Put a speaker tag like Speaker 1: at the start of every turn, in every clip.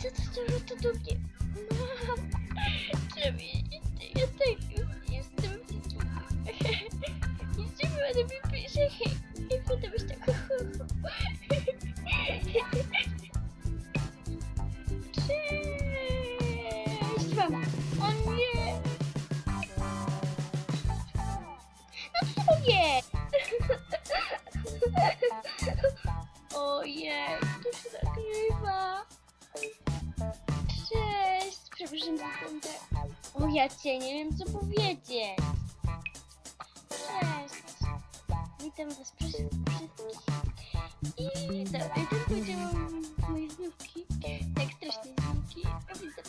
Speaker 1: co to za rzuty do mnie? Mam. Wiecie, ja tak jestem Nic nie będę mi pisze i potem już tak Cześć wam! O nie! No co jest? Ojej, Cię, nie wiem co powiedzieć. Cześć. Witam was wszystkich. I dobra, i tak powiedziałam moje znówki, tak strasznie znówki, a więc do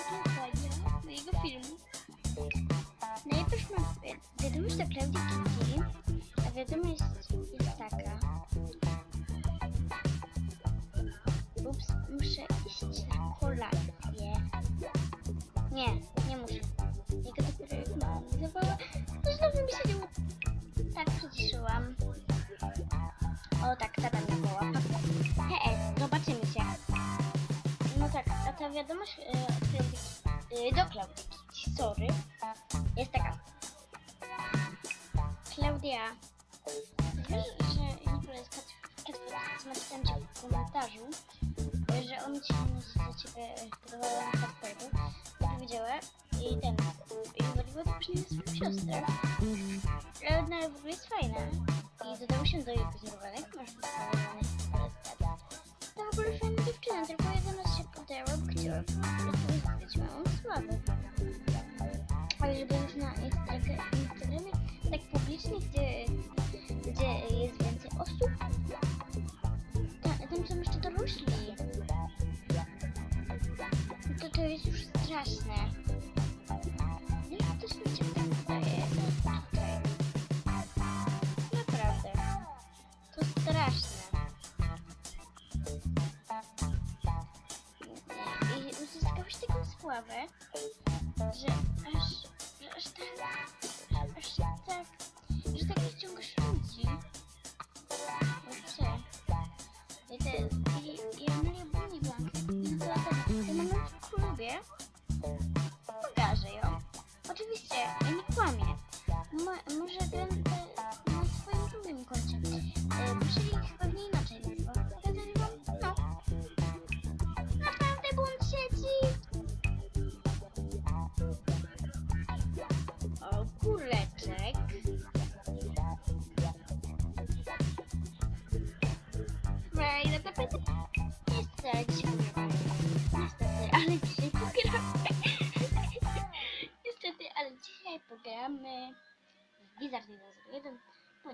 Speaker 1: oglądania mojego filmu. Najpierw mam wi- wiadomość do Klaudii Kiki, a wiadomość jest taka. Ups, muszę iść na kolację. Nie, O tak, tata mnie woła. Hej, zobaczymy się. No tak, a ta wiadomość e, e, do Klaudii, sorry, jest taka. Klaudia, wiesz, że Kacper napisałem ci w komentarzu, że on ci za ciebie podobał Kacperku, to powiedziała i ten, wywaliła na swoją siostrę. Ale ona w ogóle jest fajna i dodało się do jej pozorowanych, masz pozorowanych to w ogóle fajna dziewczyna, tylko jedna nas się podjęła, bo chciała zbyć małą sławę. Ale żeby już na Instagramie, tak publicznie, gdzie, gdzie jest więcej osób, ta, tam są jeszcze dorośli. To to jest już straszne. Taką sławę,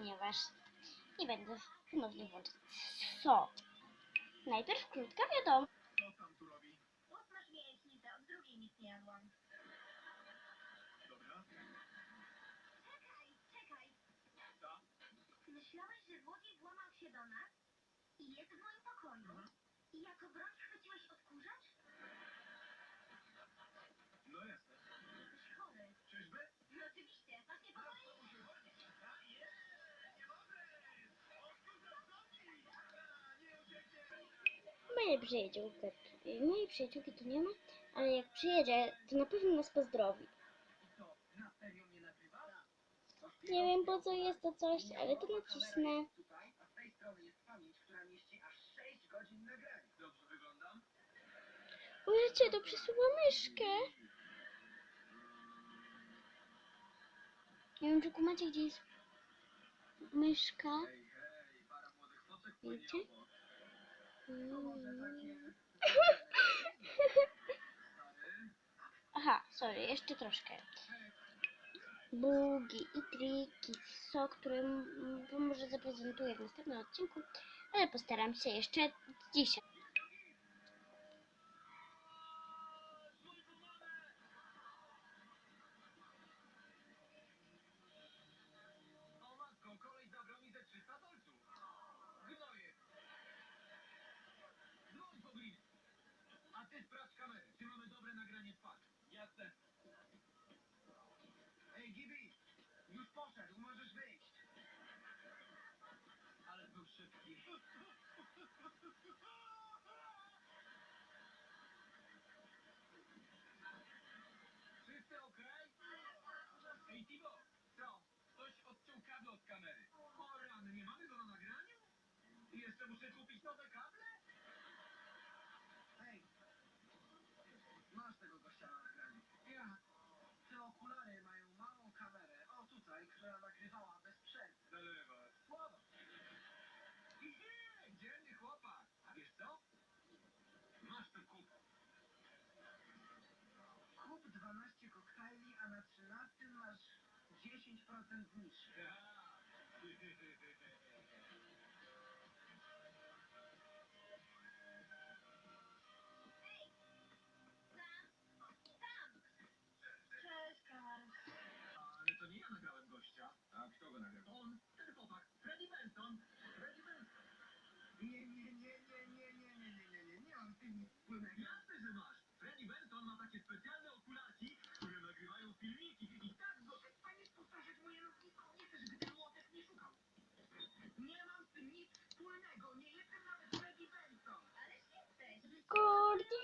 Speaker 1: ponieważ nie będę ponownie włączyć. Co? Najpierw krótka wiadomość.
Speaker 2: Myślałeś, że złodziej włamał się do nas i jest w moim pokoju?
Speaker 3: Mhm.
Speaker 2: I jako broń chwyciłeś odkurzacz?
Speaker 3: No jasne.
Speaker 2: Jesteś chory.
Speaker 3: Czyżby?
Speaker 2: No oczywiście, masz nie powoli.
Speaker 3: A, jest! Nie mogę! Odkurzam zombie! A, nie ucieknie!
Speaker 1: Mojej przyjaciółki, mojej przyjaciółki tu nie ma, ale jak przyjedzie, to na pewno nas pozdrowi. Nie wiem po co jest to coś, ale to nacisnę.
Speaker 3: Tutaj, a z tej strony jest pamięć, która mieści aż 6 godzin nagrania. Dobrze wyglądam?
Speaker 1: Ojcie, to przesuwa myszkę. Nie wiem, czy kumacie, gdzie jest myszka.
Speaker 3: Hej,
Speaker 1: Aha, sorry, jeszcze troszkę. Bugi i triki, co, które może zaprezentuję w następnym odcinku, ale postaram się jeszcze dzisiaj.
Speaker 3: praskamy. Ty mamy dobre nagranie wpadł. Jasne. Ej, Gibi! Już poszedł, możesz wyjść. Ale był szybki. Wszyscy ok? Ej, Tibo! Co? Ktoś odciął kable od kamery. O nie mamy go na nagraniu? Jeszcze muszę kupić nowe kable? 10% zniżki.
Speaker 2: Cześć, Karol.
Speaker 3: Ale to nie ja nagrałem gościa. A kto go nagrał? On, ten chłopak, Freddy Benson. Freddy Benson. Nie, nie, nie, nie, nie, nie, nie, nie, nie, nie, nie mam z tym nic wspólnego.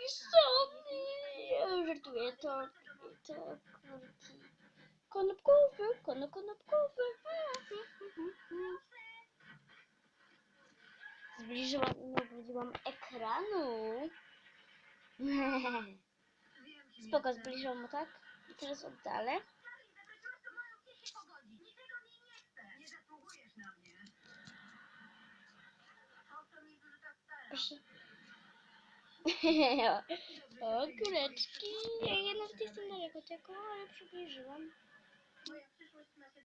Speaker 1: zniszczony. Żartuję, to, to kurki. Konopkowy, kono konopkowy. Zbliżyłam i nie obudziłam ekranu. Spoko, zbliżyłam mu tak. I teraz oddalę. Proszę. O, kureczki. Ja je nawet jestem daleko tego, ale przybliżyłam.